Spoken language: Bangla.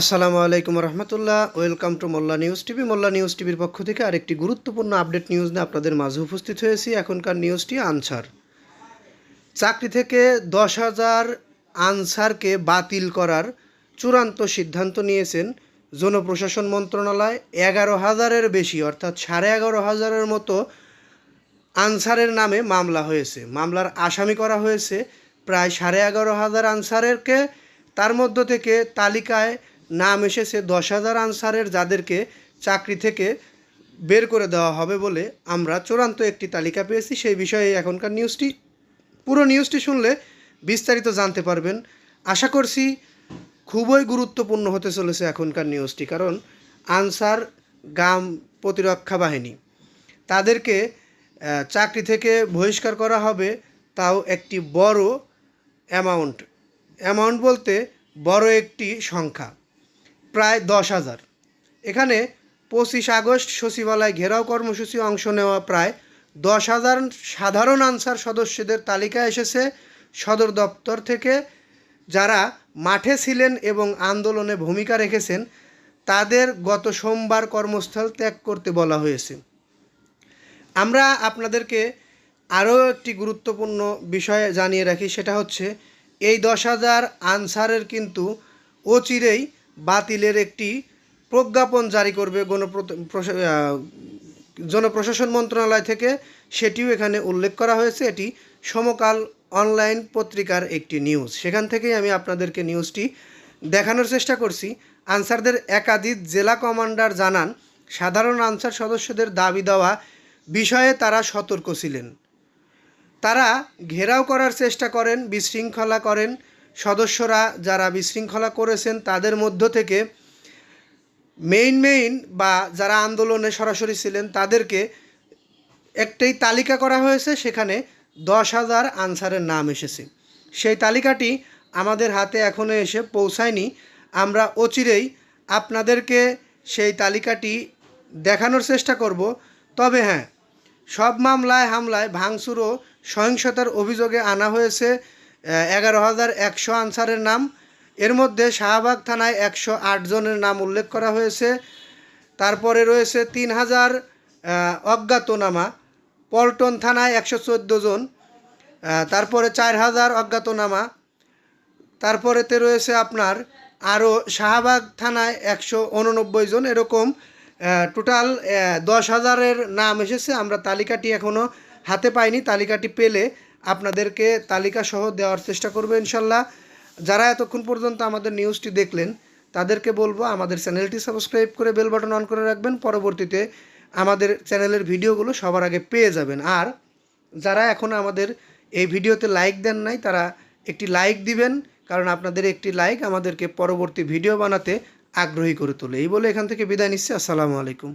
আসসালামু আলাইকুম রহমতুল্লাহ। Welcome to Mollah news TV. Mollah news টিভির পক্ষ থেকে আরেকটি গুরুত্বপূর্ণ আপডেট নিউজ নিয়ে আপনাদের মাঝে উপস্থিত হয়েছি। এখনকার নিউজটি আনসার। চাকরি থেকে দশ হাজার আনসারকে বাতিল করার চূড়ান্ত সিদ্ধান্ত নিয়েছেন জনপ্রশাসন মন্ত্রণালয়। এগারো হাজারের বেশি, অর্থাৎ সাড়ে এগারো হাজারের মতো আনসারের নামে মামলা হয়েছে। মামলার আসামি করা হয়েছে প্রায় সাড়ে এগারো হাজার আনসারেরকে। তার মধ্য থেকে তালিকায় নাম এসেছে দশ হাজার আনসারের যাদেরকে চাকরি থেকে বের করে দেওয়া হবে বলে আমরা চূড়ান্ত একটি তালিকা পেয়েছি। সেই বিষয়ে এখনকার নিউজটি, পুরো নিউজটি শুনলে বিস্তারিত জানতে পারবেন। আশা করছি খুবই গুরুত্বপূর্ণ হতে চলেছে এখনকার নিউজটি, কারণ আনসার গ্রাম প্রতিরক্ষা বাহিনী, তাদেরকে চাকরি থেকে বহিষ্কার করা হবে তাও একটি বড় অ্যামাউন্ট অ্যামাউন্ট বলতে বড় একটি সংখ্যা। প্রায় দশ হাজার। এখানে পঁচিশ আগস্ট সচিবালয় ঘেরাও কর্মসূচি অংশ নেওয়া প্রায় দশ হাজার সাধারণ আনসার সদস্যদের তালিকা এসেছে সদর দপ্তর থেকে। যারা মাঠে ছিলেন এবং আন্দোলনে ভূমিকা রেখেছেন, তাদের গত সোমবার কর্মস্থল ত্যাগ করতে বলা হয়েছে। আমরা আপনাদেরকে আরও একটি গুরুত্বপূর্ণ বিষয় জানিয়ে রাখি, সেটা হচ্ছে এই দশ হাজার আনসারের কিন্তু অচিরেই বাতিলের একটি প্রজ্ঞাপন জারি করবে জনপ্রশাসন মন্ত্রণালয় থেকে। সেটিও এখানে উল্লেখ করা হয়েছে। এটি সমকাল অনলাইন পত্রিকার একটি নিউজ। সেখান থেকেই আমি আপনাদেরকে নিউজটি দেখানোর চেষ্টা করছি। আনসারদের একাধিক জেলা কমান্ডার জানান, সাধারণ আনসার সদস্যদের দাবি দেওয়া বিষয়ে তারা সতর্ক ছিলেন। তারা ঘেরাও করার চেষ্টা করেন, বিশৃঙ্খলা করেন সদস্যরা যারা বিশৃঙ্খলা করেছেন, তাদের মধ্য থেকে মেইন মেইন বা যারা আন্দোলনে সরাসরি ছিলেন, তাদেরকে একটাই তালিকা করা হয়েছে, সেখানে দশ হাজার আনসারের নাম এসেছে। সেই তালিকাটি আমাদের হাতে এখনও এসে পৌঁছায়নি। আমরা অচিরেই আপনাদেরকে সেই তালিকাটি দেখানোর চেষ্টা করব। তবে হ্যাঁ সব মামলায় হামলায় ভাঙচুর ও সহিংসতার অভিযোগে আনা হয়েছে। এগারো হাজার একশো আনসারের নাম। এর মধ্যে শাহবাগ থানায় একশো আট জনের নাম উল্লেখ করা হয়েছে। তারপরে রয়েছে তিন হাজার অজ্ঞাতনামা। পল্টন থানায় একশো চোদ্দ জন। তারপরে চার হাজার অজ্ঞাতনামা। তারপরেতে রয়েছে আপনার আরও শাহবাগ থানায় একশো উননব্বই জন এরকম। টোটাল দশ হাজারের নাম এসেছে। আমরা তালিকাটি এখনও হাতে পাইনি। তালিকাটি পেলে আপনাদেরকে তালিকা সহ দেওয়ার চেষ্টা করব ইনশাল্লাহ। যারা এতক্ষণ পর্যন্ত আমাদের নিউজটি দেখলেন, তাদেরকে বলব আমাদের চ্যানেলটি সাবস্ক্রাইব করে বেল বাটন অন করে রাখবেন। পরবর্তীতে আমাদের চ্যানেলের ভিডিওগুলো সবার আগে পেয়ে যাবেন। আর যারা এখন আমাদের এই ভিডিওতে লাইক দেন নাই, তারা একটি লাইক দিবেন, কারণ আপনাদের একটি লাইক আমাদেরকে পরবর্তী ভিডিও বানাতে আগ্রহী করে তোলে। এই বলে এখান থেকে বিদায় নিচ্ছি। আসসালামু আলাইকুম।